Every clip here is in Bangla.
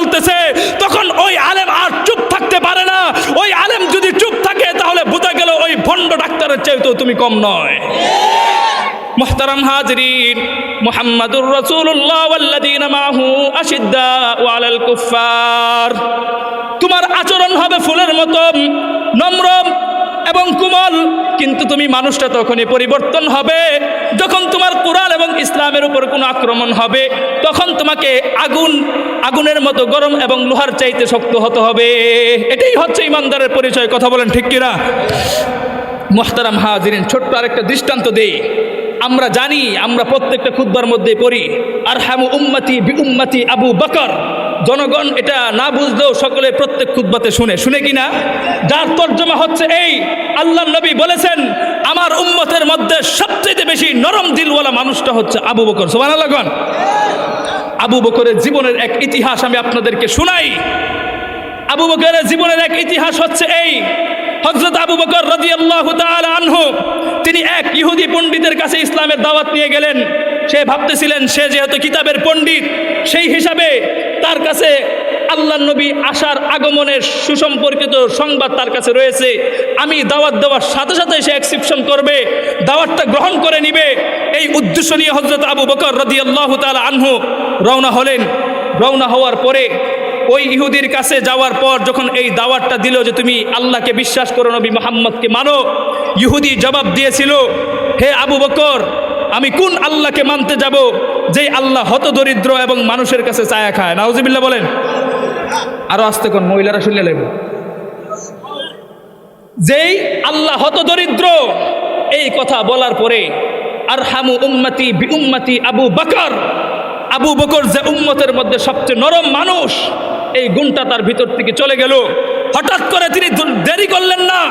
নিয়ে কথা বলতেছে তখন ওই আলেম আর চুপ থাকতে পারে না ওই আলেম যদি চুপ থাকে তাহলে বোঝা গেল ওই ভণ্ড ডাক্তারের চাইতেও তুমি কম নয় محترم حاضرين محمد رسول الله والذين معه أشداء على الكفار তোমার আচরণ হবে ফুলের মতো নম্র এবং কোমল কিন্তু তুমি মানুষটা তখনই পরিবর্তন হবে যখন তোমার কোরআন এবং ইসলামের উপর কোনো আক্রমণ হবে তখন তোমাকে আগুন, আগুনের মতো গরম এবং লোহার চাইতে শক্ত হতে হবে। এটাই হচ্ছে ইমানদারের পরিচয়, কথা বলেন ঠিক কিনা? মোহতারাম হাজিরিন, ছোট্ট আরেকটা দৃষ্টান্ত দেই। আমরা জানি, আমরা প্রত্যেকটা খুদ্বার মধ্যে পড়ি আর হামু উম্মতি বি উম্মতি আবু বকর। জনগণ এটা না বুঝলেও সকলে প্রত্যেক খুদ্বাতে শুনে। শুনে কিনা? যার তর্জমা হচ্ছে এই আল্লাহ নবী বলেছেন, আমার উম্মতের মধ্যে সবচেয়ে বেশি নরম দিলওয়ালা মানুষটা হচ্ছে আবু বকর। সোমান আল্লাহগণ আবু বকরের জীবনের এক ইতিহাস আমি আপনাদেরকে শোনাই। আবু বকরের জীবনের এক ইতিহাস হচ্ছে এই। হজরত আবু বকর রদি আল্লাহ আনহু, তিনি এক ইহুদি পণ্ডিতের কাছে ইসলামের দাওয়াত নিয়ে গেলেন। সে ভাবতেছিলেন, সে যেহেতু কিতাবের পণ্ডিত, সেই হিসাবে তার কাছে আল্লাহ নবী আসার আগমনের সুসম্পর্কিত সংবাদ তার কাছে রয়েছে। আমি দাওয়াত দেওয়ার সাথে সাথে সে অ্যাকসেপশন করবে, দাওয়াতটা গ্রহণ করে নিবে। এই উদ্দেশ্য নিয়ে হজরত আবু বকর রদি আল্লাহ আনহু রওনা হলেন। রওনা হওয়ার পরে ওই ইহুদির কাছে যাওয়ার পর যখন এই দাওয়াতটা দিল যে তুমি আল্লাহকে বিশ্বাস করো, নবী মোহাম্মদকে মানো, ইহুদি জবাব দিয়েছিল, হে আবু বকর, আমি কোন আল্লাহকে মানতে যাব, যেই আল্লাহ হত দরিদ্র এবং মানুষের কাছে চায়া খায়? নাউজিবিল্লাহ বলেন। আরও আসতে কোন মহিলারা শুনলে লেব যেই আল্লাহ হত দরিদ্র এই কথা বলার পরে আর হামু উম্মতি বি উম্মতি আবু বকর আবু বকর যে উম্মতের মধ্যে সবচেয়ে নরম মানুষ, এই গুণটা তার ভিতর থেকে চলে গেল। হঠাৎ করে তিনি দেরি করলেন না।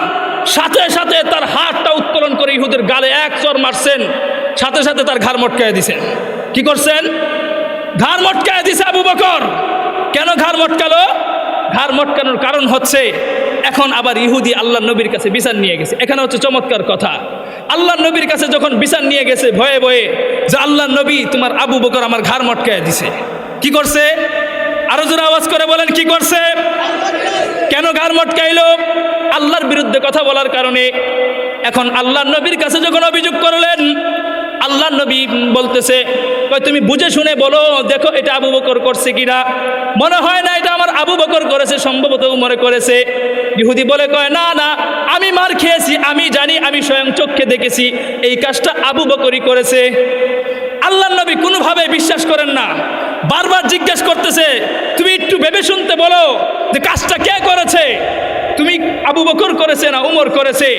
সাথে সাথে তার হাতটা উত্তোলন করে ইহুদের গালে এক চর মারছেন। সাথে সাথে তার ঘাড় মটকায় দিছেন। কি করছেন? ঘাড় মটকায় দিছে আবু বকর। কেন ঘাড় মটকালো? ঘাড় মটকানোর কারণ হচ্ছে, এখন আবার ইহুদি আল্লাহ নবীর কাছে বিচার নিয়ে গেছে। এখানে হচ্ছে চমৎকার কথা। আল্লাহ নবীর কাছে যখন বিচার নিয়ে গেছে, ভয়ে ভয়ে যে আল্লাহ নবী তোমার আবু বকর আমার ঘাড় মটকায় দিছে। কি করছে? আরও জোরে আওয়াজ করে বলেন, কি করছে? কেন ঘাড় মটকাইলো? আল্লাহর বিরুদ্ধে কথা বলার কারণে এখন আল্লাহ নবীর কাছে যখন অভিযোগ করলেন আল্লাহ নবী বলতেছে তুমি বুঝে শুনে বলো, দেখো এটা আবু বকর করছে কিনা? মনে হয় না এটা আমার আবু বকর করেছে, সম্ভবত উমরে করেছে। ইহুদি বলে কয়, না না, আমি মার খেয়েছি, আমি জানি, আমি স্বয়ং চোখে দেখেছি, এই কাজটা আবু বকরই করেছে। আল্লাহ নবী কোনোভাবে বিশ্বাস করেন না। বারবার জিজ্ঞেস করতেছে, তুমি একটু ভেবে শুনতে বলো, যে কাজটা কে করেছে? তুমি আবু বকর করেছে না উমর করেছে?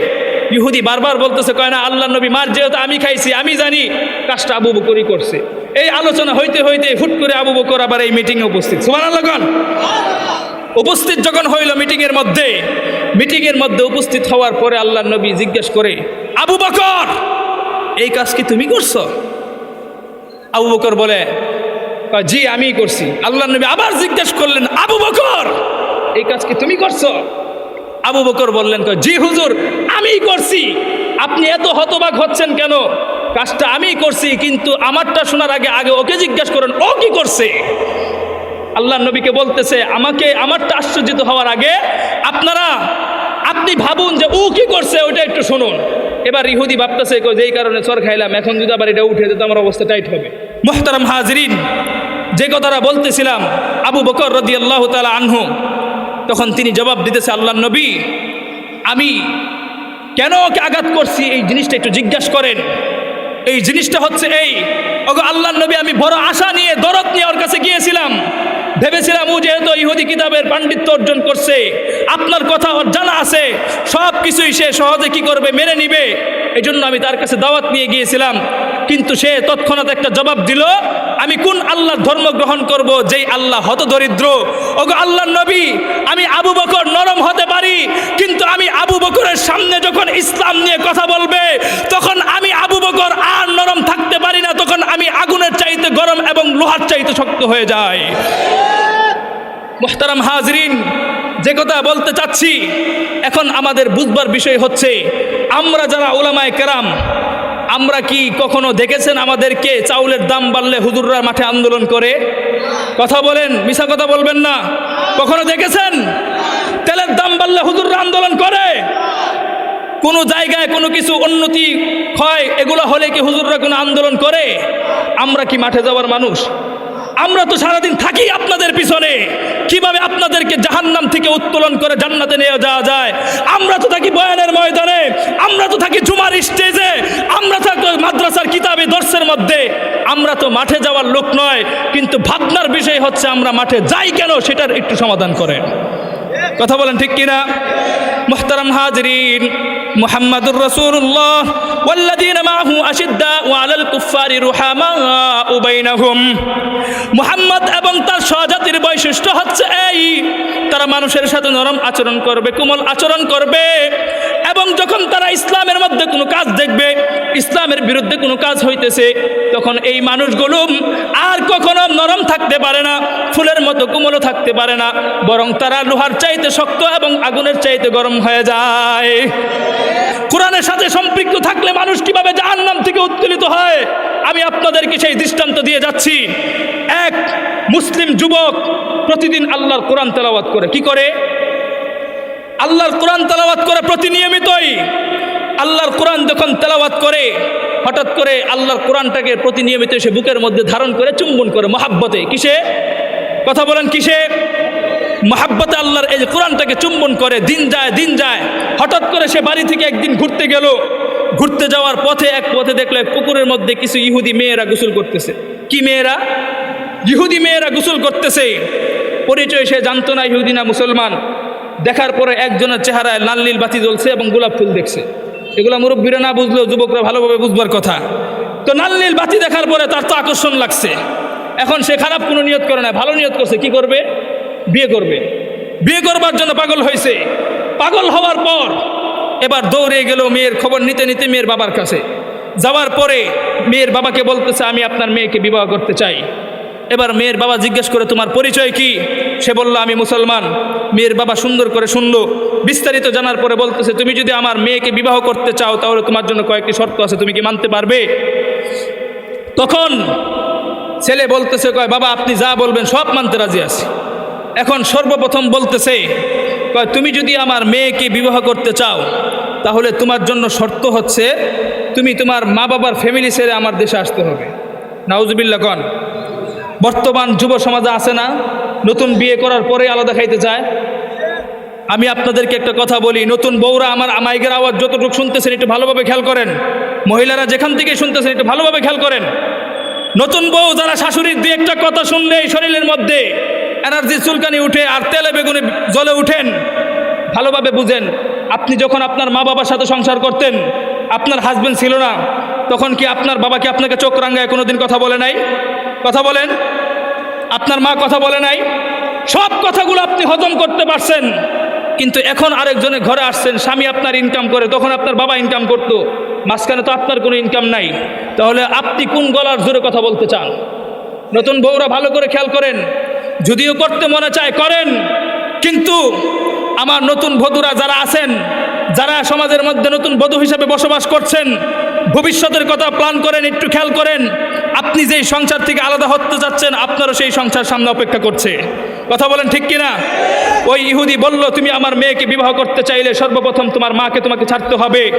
ইহুদি বারবার বলতেছে, কয় না, আল্লাহ নবী মার যেহেতু আমি খাইছি, আমি জানি কাজটা আবু বকরই করছে। এই আলোচনা হইতে হইতে হুট করে আবু বকর আবার এই মিটিংয়ে উপস্থিত। সুমান আল্লাহগণ উপস্থিত যখন হইল মিটিংয়ের মধ্যে মিটিংয়ের মধ্যে উপস্থিত হওয়ার পরে আল্লাহ নবী জিজ্ঞেস করে, আবু বকর, এই কাজ কি তুমি করছ? আবু বকর বলে জি আমি করছি। আল্লাহ নবী আবার জিজ্ঞেস করলেন, আবু বকর, এই কাজ কি তুমি করছ? আবু বকর বললেন জি হুজুর আমি করছি। আপনি এত হতবাক হচ্ছেন কেন? কাজটা আমি করছি, কিন্তু আমারটা শোনার আগে আগে ওকে জিজ্ঞেস করেন, ও কি করছে? আল্লাহ নবীকে বলতেছে, আমাকে, আমারটা আশ্চর্যিত হওয়ার আগে, আপনারা, আপনি ভাবুন যে ও কি করছে ওটা একটু শুনুন। এবার ইহুদি ভাবতেছে যেই কারণে চর খাইলাম, এখন যদি আবার এটা উঠে যেত আমার অবস্থা টাইট হবে। মোহতারাম হাজরিন, যে কথাটা বলতেছিলাম, আবু বকর রদি আল্লাহ তালা আনহু তখন তিনি জবাব দিতেছে আল্লাহ নবী, আমি কেন ওকে আঘাত করছি? এই জিনিসটা একটু জিজ্ঞাসা করেন। এই জিনিসটা হচ্ছে এই, ওগো আল্লাহ নবী, আমি বড় আশা নিয়ে, দরদ নিয়ে ওর কাছে গিয়েছিলাম। ভেবেছিলাম ও যেহেতু ইহুদি কিতাবের পাণ্ডিত্য অর্জন করছে, আপনার কথা ওর জানা আছে, সব কিছুই সে সহজে কি করবে, মেনে নিবে। এই জন্য আমি তার কাছে দাওয়াত নিয়ে গিয়েছিলাম, কিন্তু সে তৎক্ষণাৎ একটা জবাব দিল, আমি কোন আল্লাহর ধর্ম গ্রহণ করব, যেই আল্লাহ হত দরিদ্র ওগো আল্লাহ নবী, আমি আবু বকর নরম হতে পারি, কিন্তু আমি আবু বকরের সামনে যখন ইসলাম নিয়ে কথা বলবে, তখন আমি বকর আর নরম থাকতে পারি না, তখন আমি আগুনের চাইতে গরম এবং লোহার চাইতে শক্ত হয়ে যাই। মোহতারাম হাজরিন, যে কথা বলতে চাচ্ছি, এখন আমাদের বুঝবার বিষয় হচ্ছে, আমরা যারা ওলামায় কেরাম, আমরা কি কখনো দেখেছেন আমাদেরকে চাউলের দাম বাড়লে হুজুররা মাঠে আন্দোলন করে? কথা বলেন মিশা কথা বলবেন না। কখনো দেখেছেন? তেলের দাম বাড়লে হুজুররা আন্দোলন করে? কোনো জায়গায় কোনো কিছু উন্নতি হয়, এগুলো হলে কি হুজুররা কোনো আন্দোলন করে? আমরা কি মাঠে যাওয়ার মানুষ? আমরা তো সারাদিন থাকি আপনাদের পিছনে। কীভাবে আপনাদেরকে জাহান্নাম থেকে উত্তোলন করে জান্নাতে নিয়ে যাওয়া যায়? আমরা তো থাকি বয়ানের ময়দানে, আমরা তো থাকি জুমার স্টেজে, আমরা থাকি মাদ্রাসার কিতাবে, দর্শের মধ্যে। আমরা তো মাঠে যাওয়ার লোক নয়, কিন্তু ভাবনার বিষয় হচ্ছে আমরা মাঠে যাই কেন সেটার একটু সমাধান করেন। কথা বলেন ঠিক কিনা? মুহতারাম হাজরিন মুহাম্মাদুর রাসূলুল্লাহ ওয়াল্লাযীনা মাআহু আশিদ্দাউ আলাল কুফফারি রুহামাউ বাইনাহুম। মুহাম্মদ এবং তার সহজাতির বৈশিষ্ট্য হচ্ছে এই, তারা মানুষের সাথে নরম আচরণ করবে, কোমল আচরণ করবে এবং যখন তারা ইসলামের মধ্যে কোনো কাজ দেখবে বিরুদ্ধে কোনো কাজ হইতেছে, তখন এই মানুষগুলো আর কখনো নরম থাকতে পারে না, ফুলের মতো কোমলও থাকতে পারে না, বরং তারা লোহার চাইতে শক্ত এবং আগুনের চাইতে গরম হয়ে যায়। কোরআনের সাথে সম্পৃক্ত থাকলে মানুষ কীভাবে জাহান্নাম থেকে উত্তোলিত হয়? আমি আপনাদেরকে সেই দৃষ্টান্ত দিয়ে যাচ্ছি। এক, মুসলিম যুবক প্রতিদিন আল্লাহর কোরআন তেলাওয়াত করে। কি করে? আল্লাহর কোরআন তেলাওয়াত করে প্রতিনিয়মিতই। আল্লাহর কোরআন যখন তেলাওয়াত করে হঠাৎ করে আল্লাহর কোরআনটাকে প্রতিনিয়মিত সে বুকের মধ্যে ধারণ করে চুম্বন করে মহাব্বতে। কিসে? কথা বলেন কিসে? মহাব্বতে আল্লাহর এই কোরআনটাকে চুম্বন করে, দিন যায় দিন যায়। হঠাৎ করে সে বাড়ি থেকে একদিন ঘুরতে গেল। ঘুরতে যাওয়ার পথে, এক পথে দেখলে পুকুরের মধ্যে কিছু ইহুদি মেয়েরা গোসল করতেছে। কি মেয়েরা? ইহুদি মেয়েরা গোসল করতেছে। পরিচয় সে জানতো না ইহুদি না মুসলমান। দেখার পরে একজনের চেহারায় লাল নীল বাতি জ্বলছে এবং গোলাপ ফুল দেখছে। এগুলো মুরব্বীরা না বুঝলেও যুবকরা ভালোভাবে বুঝবার কথা। তো লাল নীল বাতি দেখার পরে তার তো আকর্ষণ লাগছে। এখন সে খারাপ কোনো নিয়ত করে না, ভালো নিয়ত করছে, কি করবে? বিয়ে করবে। বিয়ে করবার জন্য পাগল হয়েছে। পাগল হওয়ার পর এবার দৌড়ে গেল মেয়ের খবর নিতে নিতে মেয়ের বাবার কাছে। যাওয়ার পরে মেয়ের বাবাকে বলতেছে, আমি আপনার মেয়েকে বিবাহ করতে চাই। এবার মেয়ের বাবা জিজ্ঞেস করে, তোমার পরিচয় কি? সে বলল, আমি মুসলমান। মেয়ের বাবা সুন্দর করে শুনল। বিস্তারিত জানার পরে বলতেছে, তুমি যদি আমার মেয়েকে বিবাহ করতে চাও, তাহলে তোমার জন্য কয়েকটি শর্ত আছে, তুমি কি মানতে পারবে? তখন ছেলে বলতেছে, কয়, বাবা, আপনি যা বলবেন সব মানতে রাজি আছি। এখন সর্বপ্রথম বলতেছে, কয়, তুমি যদি আমার মেয়েকে বিবাহ করতে চাও, তাহলে তোমার জন্য শর্ত হচ্ছে, তুমি তোমার মা বাবার ফ্যামিলি ছেড়ে আমার দেশে আসতে হবে। নাউজুবিল্লা কন। বর্তমান যুব সমাজে আছে না, নতুন বিয়ে করার পরে আলাদা খাইতে চায়। আমি আপনাদেরকে একটা কথা বলি, নতুন বউরা আমার মাইকের আওয়াজ যতটুকু শুনতেছেন একটু ভালোভাবে খেয়াল করেন। মহিলারা যেখান থেকে শুনতেছেন একটু ভালোভাবে খেয়াল করেন। নতুন বউ যারা শাশুড়ির দিয়ে একটা কথা শুনলেই শরীরের মধ্যে এনার্জি চুলকানি উঠে আর তেলে বেগুনে জলে উঠেন, ভালোভাবে বুঝেন। আপনি যখন আপনার মা বাবার সাথে সংসার করতেন, আপনার হাজবেন্ড ছিল না, তখন কি আপনার বাবাকে আপনাকে চোখ রাঙ্গায় কোনোদিন কথা বলে নাই? কথা বলেন। আপনার মা কথা বলে নাই। সব কথাগুলো আপনি হজম করতে পারছেন। কিন্তু এখন আরেকজনের ঘরে আসছেন, স্বামী আপনার ইনকাম করে, তখন আপনার বাবা ইনকাম করতো। মাঝখানে তো আপনার কোনো ইনকাম নাই। তাহলে আপনি কোন গলার জোরে কথা বলতে চান? নতুন বউরা ভালো করে খেয়াল করেন। যদিও করতে মনে চায়, করেন। কিন্তু আমার নতুন বধুরা যারা আছেন, যারা সমাজের মধ্যে নতুন বধূ হিসাবে বসবাস করছেন ভবিষ্যতের কথা প্ল্যান করেন, একটু খেয়াল করেন, আপনি যেই সংসার থেকে আলাদা হতে যাচ্ছেন আপনারও সেই সংসার সামনে অপেক্ষা করছে। কথা বলেন ঠিক কিনা? ওই ইহুদি বলল, তুমি আমার মেয়েকে বিবাহ করতে চাইলে সর্বপ্রথম তোমার মাকে তোমাকে ছাড়তে হবে।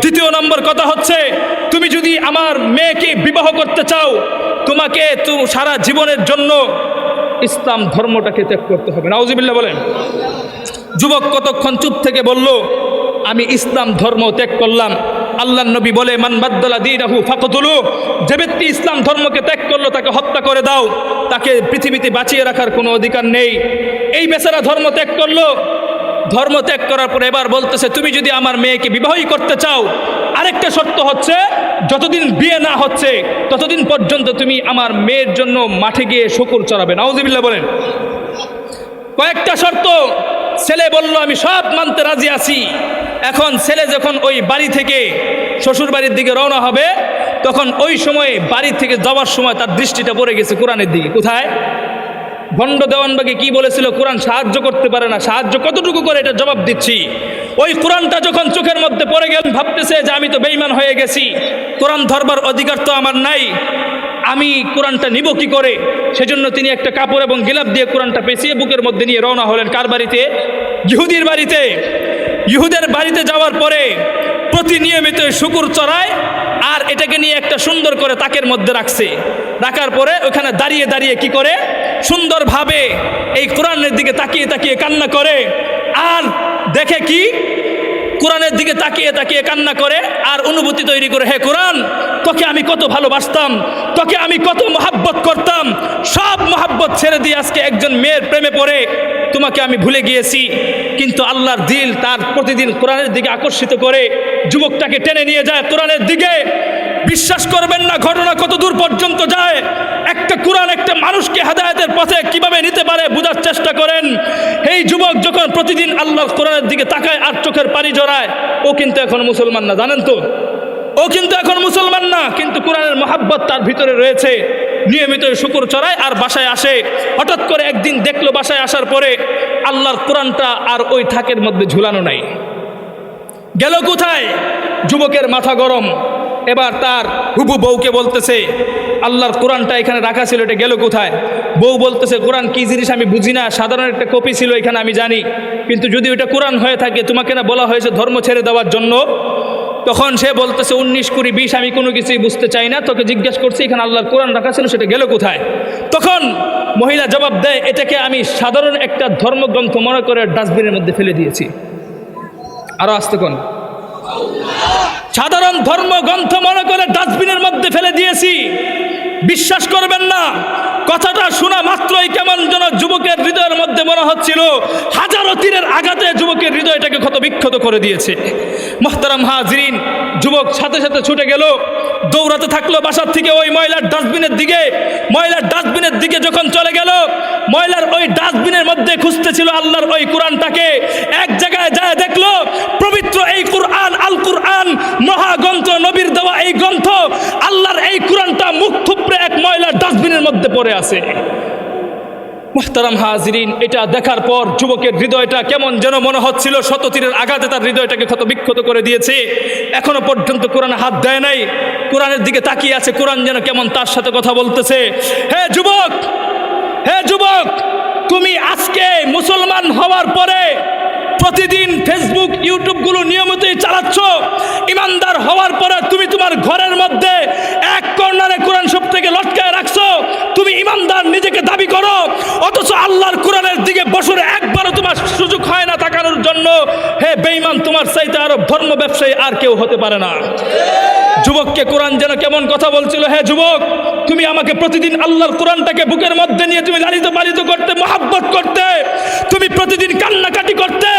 দ্বিতীয় নম্বর কথা হচ্ছে, তুমি যদি আমার মেয়েকে বিবাহ করতে চাও, তোমাকে তো, সারা জীবনের জন্য ইসলাম ধর্মটাকে ত্যাগ করতে হবে। নাউজিবিল্লা বলেন। যুবক কতক্ষণ চুপ থেকে বলল, আমি ইসলাম ধর্ম ত্যাগ করলাম। আল্লাহ নবী বলে, মান বাদ্দালা দিনাহু ফাকতুলু। যে ব্যক্তি ইসলাম ধর্মকে ত্যাগ করল, তাকে হত্যা করে দাও। তাকে পৃথিবীতে বাঁচিয়ে রাখার কোনো অধিকার নেই। এই বেচারা ধর্ম ত্যাগ করল। ধর্ম ত্যাগ করার পর এবার বলতেছে, তুমি যদি আমার মেয়েকে বিবাহই করতে চাও, আরেকটা শর্ত হচ্ছে, যতদিন বিয়ে না হচ্ছে, ততদিন পর্যন্ত তুমি আমার মেয়ের জন্য মাঠে গিয়ে শকুর চড়াবে। নাউজিবিল্লা বলেন। কয়েকটা শর্ত। ছেলে বলল, আমি সব মানতে রাজি আছি। এখন ছেলে যখন ওই বাড়ি থেকে শ্বশুর বাড়ির দিকে রওনা হবে, তখন ওই সময়ে বাড়ি থেকে যাওয়ার সময় তার দৃষ্টিটা পড়ে গেছে কোরআনের দিকে। কোথায়? ভণ্ড দেওয়ানবাগে কি বলেছিল, কোরআন সাহায্য করতে পারে না, সাহায্য কতটুকু করে এটা জবাব দিচ্ছি। ওই কোরআনটা যখন চোখের মধ্যে পড়ে গেল, ভাবতেছে যে আমি তো বেইমান হয়ে গেছি। কোরআন ধরবার অধিকার তো আমার নাই। আমি কোরআনটা নিব কি করে? সেজন্য তিনি একটা কাপড় এবং গিলাপ দিয়ে কোরআনটা পেঁচিয়ে বুকের মধ্যে নিয়ে রওনা হলেন কার বাড়িতে? ইহুদির বাড়িতে। ইহুদের বাড়িতে যাওয়ার পরে প্রতিনিয়মিত শুকুর চড়ায় আর এটাকে নিয়ে একটা সুন্দর করে তাকের মধ্যে রাখছে। রাখার পরে ওখানে দাঁড়িয়ে দাঁড়িয়ে কি করে? সুন্দরভাবে এই কোরআনের দিকে তাকিয়ে তাকিয়ে কান্না করে। আর দেখে কি? কোরআনের দিকে তাকিয়ে তাকিয়ে কান্না করে আর অনুভূতি তৈরি করে, হে কোরআন, তোকে আমি কত ভালোবাসতাম, তোকে আমি কত মহাব্বত করতাম, সব মহাব্বত ছেড়ে দিয়ে আজকে একজন মেয়ের প্রেমে পড়ে, তোমাকে আমি ভুলে গিয়েছি। কিন্তু আল্লাহর দিল তার প্রতিদিন কোরআনের দিকে আকর্ষিত করে, যুবকটাকে টেনে নিয়ে যায় কোরআনের দিকে। বিশ্বাস করবেন না, ঘটনা কত দূর পর্যন্ত যায়। একটা কোরআন, একটা মানুষকে হেদায়তের পথে কীভাবে নিতে পারে, বোঝার চেষ্টা করেন। এই যুবক যখন প্রতিদিন আল্লাহর কোরআনের দিকে তাকায় আর চোখের পানি জড়ায়, ও কিন্তু এখন মুসলমান না, জানেন তো? ও কিন্তু এখন মুসলমান না, কিন্তু কোরআনের মহাব্বত তার ভিতরে রয়েছে। নিয়মিত শুকুর চড়ায় আর বাসায় আসে। হঠাৎ করে একদিন দেখল বাসায় আসার পরে আল্লাহর কোরআনটা আর ওই থাকের মধ্যে ঝুলানো নাই। গেল কোথায়? যুবকের মাথা গরম। এবার তার হুবু বউকে বলতেছে, আল্লাহর কোরআনটা এখানে রাখা ছিল, এটা গেল কোথায়? বউ বলতেছে, কোরআন কি জিনিস আমি বুঝি না, সাধারণ একটা কপি ছিল এখানে, আমি জানি। কিন্তু যদি ওটা কোরআন হয়ে থাকে, তোমাকে না বলা হয়েছে ধর্ম ছেড়ে দেওয়ার জন্য? তখন সে বলতেছে, উনিশ কুড়ি বিশ, আমি কোনো কিছুই বুঝতে চাই না, তোকে জিজ্ঞেস করছি, এখানে আল্লাহর কোরআন রাখা ছিল, সেটা গেল কোথায়? তখন মহিলা জবাব দেয়, এটাকে আমি সাধারণ একটা ধর্মগ্রন্থ মনে করে ডাস্টবিনের মধ্যে ফেলে দিয়েছি। আরও আসতে কোন? সাধারণ ধর্মগ্রন্থ মনে করে ডাস্টবিনের মধ্যে ফেলে দিয়েছি। বিশ্বাস করবেন না, কথাটা শোনা মাত্রই কেমন যেন যুবকের হৃদয়ের মধ্যে মনে হচ্ছিল, হাজারো তীরের আঘাতে যুবকের হৃদয়টাকে ক্ষত বিক্ষত করে দিয়েছে। মোহতারাম হাজরিন, যুবক সাথে সাথে ছুটে গেল, দৌড়াতে থাকল বাসার থেকে ওই ময়লার ডাস্টবিনের দিকে। ময়লার ডাস্টবিনের দিকে যখন চলে গেল, ময়লার ওই ডাস্টবিনের মধ্যে খুঁজতেছিল আল্লাহর ওই কোরআনটাকে। এক জায়গায় যায় দেখল পবিত্র এই কোরআন, আল কোরআন, মহাগ্রন্থ, নবীর দেওয়া এই গ্রন্থ, আল্লাহর এই কোরআনটা মুখ থুপড়ে এক ময়লার ডাস্টবিনের মধ্যে পড়ে আছে। মোহতারাম হাজরিন, এটা দেখার পর যুবকের হৃদয়টা কেমন যেন মনে হচ্ছিল, শততীরের আঘাতে তার হৃদয়টাকে ক্ষত বিক্ষত করে দিয়েছে। এখনও পর্যন্ত কোরআনে হাত দেয় নাই, কোরআনের দিকে তাকিয়ে আছে, কোরআন যেন কেমন তার সাথে কথা বলতেছে। হে যুবক হে যুবক, তুমি আজকে মুসলমান হওয়ার পরে প্রতিদিন ফেসবুক ইউটিউবগুলো নিয়মিতই চালাচ্ছ। ইমানদার হওয়ার পরে তুমি তোমার ঘরের মধ্যে এক কর্নারে কোরআন সব থেকে লটকায় রাখছো। তুমি ইমানদার নিজেকে দাবি করো। অথচ আল্লাহর কোরআনের দিকে বছরে একবারও তোমার সুযোগ হয় না তাকানোর জন্য। হে বেঈমান, তোমার চাইতে আরও ধর্ম ব্যবসায়ী আর কেউ হতে পারে না। যুবককে কোরআন যেন কেমন কথা বলছিল, হে যুবক, তুমি আমাকে প্রতিদিন আল্লাহর কোরআনটাকে বুকের মধ্যে নিয়ে তুমি লালিত পালিত করতে, মহাব্বত করতে, তুমি প্রতিদিন কান্নাকাটি করতে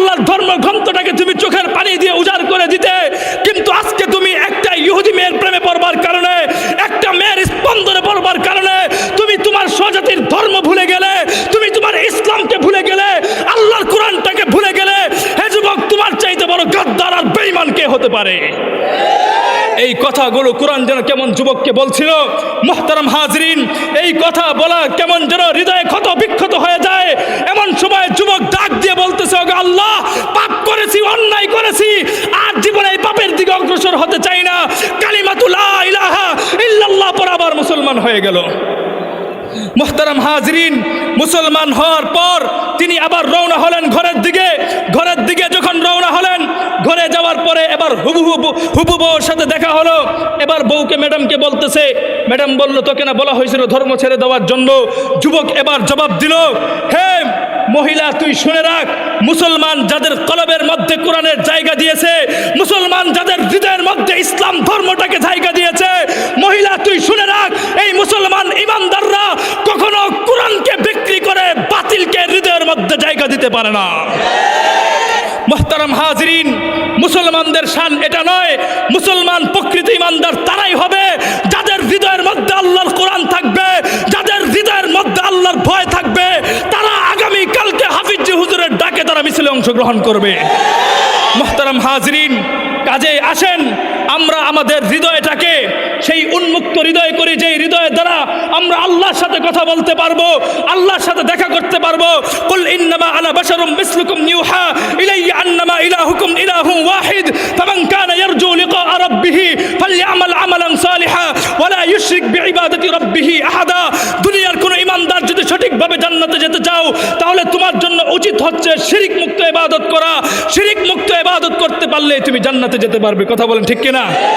আল্লাহর ধর্ম গ্রন্থটাকে তুমি চোখের পানি দিয়ে উজাড় করে দিতে। কিন্তু আজকে তুমি একটা ইহুদি মেয়ের প্রেমে পড়বার কারণে, একটা মেয়ের স্পন্দনে পড়বার কারণে তুমি তোমার স্বজাতির ধর্ম ভুলে গেলে, তুমি তোমার ইসলামকে ভুলে গেলে, আল্লাহর কোরআনটাকে ভুলে গেলে, হে যুবক, তোমার চাইতে বড় গাদ্দার আর বেঈমান কে হতে পারে? এই কথাগুলো কোরআন যেন কেমন যুবককে বলছিল, মোহতারাম হাজরিন, এই কথা বলা কেমন যেন হৃদয়ে ক্ষত বিক্ষত হয়ে যায় এমন সময় যুবক ডাক দিয়ে বলতেছে ওগো আল্লাহ পাপ করেছি অন্যায় করেছি, আর জীবনে এই পাপের দিকে অগ্রসর হতে চাই না। কালিমাতুল্লাহ ইলাহা ইল্লাল্লাহ পর আবার মুসলমান হয়ে গেল। মোহতারাম হাজরিন, মুসলমান হওয়ার পর তিনি আবার রওনা হলেন ঘরের দিকে। ঘরের দিকে যখন রওনা হলেন, ঘরে যাওয়ার পরে এবার হুবু হুবু বউর সাথে দেখা হলো। এবার বউকে ম্যাডামকে বলতেছে, ম্যাডাম বলল তোকে না বলা হয়েছিল ধর্ম ছেড়ে দেওয়ার জন্য। যুবক এবার জবাব দিল হে মহিলা, তুই শুনে রাখ, মুসলমান যাদের কলবের মধ্যে কোরআনের জায়গা দিয়েছে, মুসলমান যাদের হৃদয়ের মধ্যে ইসলাম ধর্মটাকে জায়গা দিয়েছে, মহিলা, তুই শুনে রাখ, এই মুসলমান ইমানদাররা কখনো কোরআনকে বিক্রি করে বাতিলকে হৃদয়ের মধ্যে জায়গা দিতে পারে না। মোহতারাম হাজরিন, মুসলমানদের শান এটা নয়, মুসলমান প্রকৃত ইমানদার তারাই হবে, যাদের হৃদয়ের মধ্যে আল্লাহর কোরআন থাকবে যাদের হৃদয়ের মধ্যে আল্লাহর ভয় থাকবে তারা আগামী কালকে হাফিজি হুজুরের ডাকে তারা মিছিলে অংশগ্রহণ করবে। মোহতারাম হাজরিন কাজে আসেন। আমরা আমাদের হৃদয়টাকে, সেই উন্মুক্ত হৃদয় করি যে হৃদয়ের দ্বারা আমরা আল্লাহর সাথে কথা বলতে পারব, আল্লাহর সাথে দেখা করতে পারব। কুল ইন্নামা আনা বাশারুম মিসলুকুম ইউহা ইলাইয়া আন্নামা ইলাহুকুম ইলাহুম ওয়াহিদ, ফামান কানা ইয়ারজু লিকা রাব্বিহ ফালইআমাল আমালান ওয়ালা ইউশরিক বিইবাদাতি রাব্বিহি আহাদা। দুনিয়ার কোন ইমানদার যদি সঠিকভাবে জান্নাতে যেতে চাও, তাহলে তোমার জন্য উচিত হচ্ছে শিরিক মুক্ত ইবাদত করা। শিরিক মুক্ত ইবাদত করতে পারলে তুমি জান্নাতে যেতে পারবে। কথা বলেন ঠিক কিনা?